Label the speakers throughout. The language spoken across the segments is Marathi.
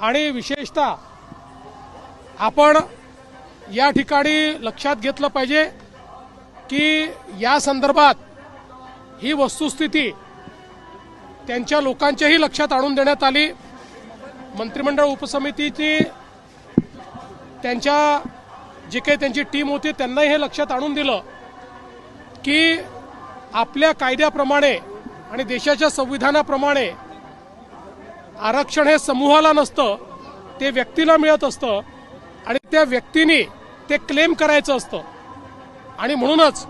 Speaker 1: आणि विशेषतः आपण या ठिकाणी लक्षात घेतलं पाहिजे की या संदर्भात ही वस्तुस्थिती त्यांच्या लोकांच्याही लक्षात आणून देण्यात आली. मंत्रिमंडळ उपसमितीची त्यांच्या जी काही त्यांची टीम होती त्यांनाही हे लक्षात आणून दिलं की आपल्या कायद्याप्रमाणे आणि देशाच्या संविधानाप्रमाणे आरक्षण हे समूहाला नसतं ते व्यक्तीला मिळत असतं आणि त्या व्यक्तीने ते क्लेम करायचं असतं. आणि म्हणूनच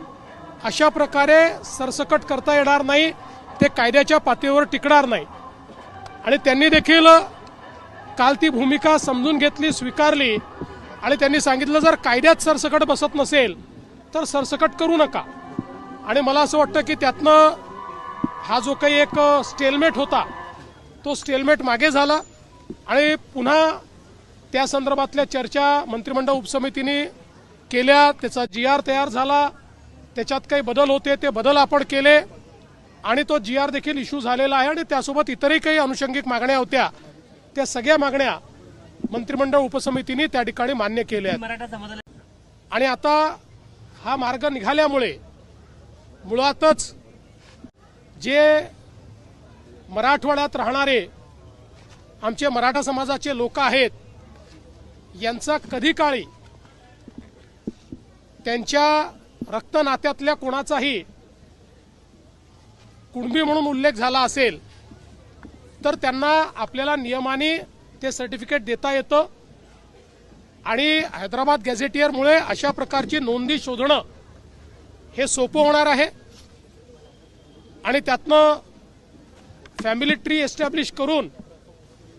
Speaker 1: अशा प्रकारे सरसकट करता येणार नाही ते कायद्याच्या पातळीवर टिकणार नाही. आणि त्यांनी देखील काल ती भूमिका समजून घेतली स्वीकारली आणि त्यांनी सांगितलं जर कायद्यात सरसकट बसत नसेल तर सरसकट करू नका. आणि मला असं वाटतं की त्यातनं हा जो काही एक स्टेलमेट होता तो स्टेलमेट मागे झाला आणि पुन्हा त्या संदर्भातल्या चर्चा मंत्रिमंडळ उपसमितीने केल्या. त्याचा जी आर तयार झाला. त्याच्यात काही बदल होते ते बदल आपण केले. आणि तो जी आर देखील इश्यू झालेला आहे आणि त्यासोबत इतरही काही अनुषंगिक मागण्या होत्या. त्या सगळ्या मागण्या मंत्रिमंडळ उपसमितीने त्या ठिकाणी मान्य केल्या. आणि आता हा मार्ग निघाल्यामुळे मुळातच जे मराठवाड्यात राहणारे आमचे मराठा समाजाचे लोक आहेत यांचा कधी काळी त्यांच्या रक्तनात्यातल्या कोणाचाही कुणबी म्हणून उल्लेख झाला असेल तर त्यांना आपल्याला नियमाने ते सर्टिफिकेट देता येतं. आणि हैदराबाद गॅझेटियरमुळे अशा प्रकारची नोंदी शोधणं हे सोपं होणार आहे. आणि त्यातनं फॅमिली ट्री एस्टॅब्लिश करून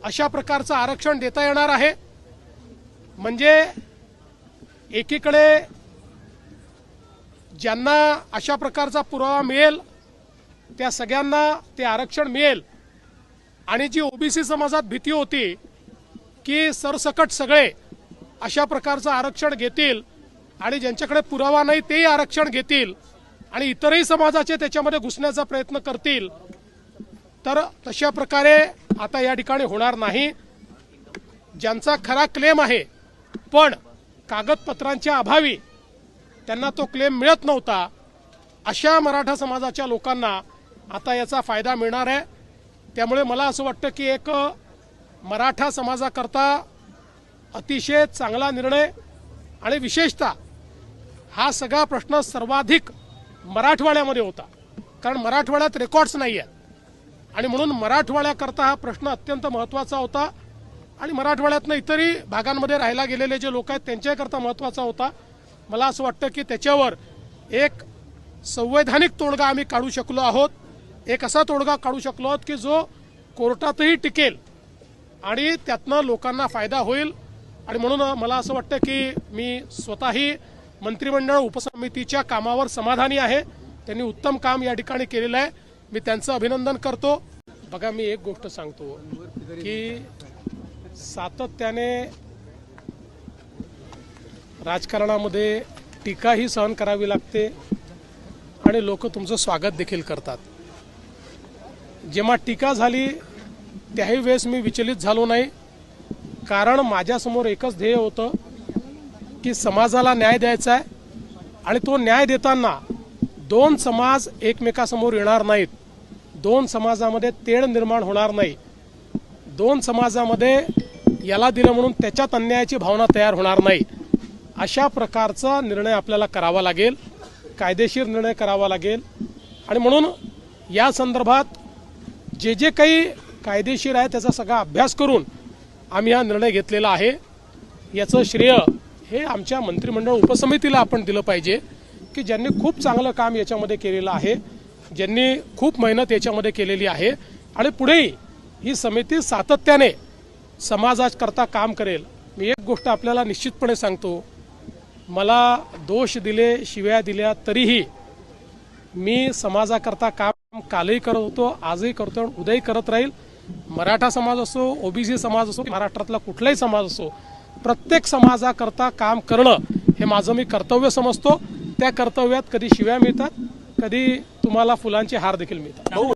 Speaker 1: अशा प्रकारचं आरक्षण देता येणार आहे. म्हणजे एकीकडे ज्यांना अशा प्रकारचा पुरावा मिळेल त्या सगळ्यांना ते आरक्षण मिळेल. आणि जी ओबीसी समाजात भीती होती की सरसकट सगळे अशा प्रकारचं आरक्षण घेतील आणि ज्यांच्याकडे पुरावा नाही तेही आरक्षण घेतील आणि इतरही समाजाचे त्याच्यामध्ये घुसण्याचा प्रयत्न करतील तर तशा प्रकारे आता या ठिकाणी होणार नाही. ज्यांचा खरा क्लेम आहे पण कागदपत्रांच्या अभावी त्यांना तो क्लेम मिळत नव्हता अशा मराठा समाजाच्या लोकांना आता याचा फायदा मिळणार आहे. त्यामुळे मला असं वाटतं की एक मराठा समाजाकरता अतिशय चांगला निर्णय आणि विशेषतः हा सगळा प्रश्न सर्वाधिक मराठवाड्यामध्ये होता. कारण मराठवाड्यात रेकॉर्ड्स नाही आहेत आणि म्हणून मराठवाड्याकरता हा प्रश्न अत्यंत महत्त्वाचा होता. आणि मराठवाड्यातनं इतरही भागांमध्ये राहायला गेलेले जे लोक आहेत त्यांच्याकरता महत्त्वाचा होता. मला असं वाटतं की त्याच्यावर एक संवैधानिक तोडगा आम्ही काढू शकलो आहोत. एक असा तोडगा काढू शकलो आहोत की जो कोर्टातही टिकेल आणि त्यातनं लोकांना फायदा होईल. आणि म्हणून मला असं वाटतं की मी स्वतःही मंत्रिमंडळ उपसमितीच्या कामावर समाधानी आहे. त्यांनी उत्तम काम या ठिकाणी केलेलं आहे. मी त्यांचं अभिनंदन करतो. बघा मी एक गोष्ट सांगतो की सातत्याने राजकारणामध्ये टीकाही सहन करावी लागते आणि लोक तुमचं स्वागत देखील करतात. जेव्हा टीका झाली त्याही वेळेस मी विचलित झालो नाही. कारण माझ्यासमोर एकच ध्येय होतं की समाजाला न्याय द्यायचा आहे आणि तो न्याय देताना दोन समाज एकमेकासमोर येणार नाहीत. दोन समाजामध्ये तेढ निर्माण होणार नाही. दोन समाजामध्ये याला दिलं म्हणून त्याच्यात अन्यायाची भावना तयार होणार नाही. अशा प्रकारचा निर्णय आपल्याला करावा लागेल. कायदेशीर निर्णय करावा लागेल. आणि म्हणून या संदर्भात जे जे काही कायदेशीर आहे त्याचा सगळा अभ्यास करून आम्ही हा निर्णय घेतलेला आहे. याचं श्रेय हे आमच्या मंत्रिमंडळ उपसमितीला आपण दिलं पाहिजे. की ज्यांनी खूप चांगलं काम याच्यामध्ये केलेलं आहे ज्यांनी खूप मेहनत याच्यामध्ये केलेली आहे आणि पुढेही ही समिती सातत्याने समाजाकरता काम करेल. मी एक गोष्ट आपल्याला निश्चितपणे सांगतो मला दोष दिले शिव्या दिल्या तरीही मी समाजाकरता काम कालही करत होतो आजही करतो आणि उद्याही करत राहील. मराठा समाज असो ओबीसी समाज असो महाराष्ट्रातला कुठलाही समाज असो प्रत्येक समाजाकरता काम करणं हे माझं मी कर्तव्य समजतो. त्या कर्तव्यात कधी शिव्या मिळतात कधी तुम्हाला फुलांचे हार देखील मिळतात.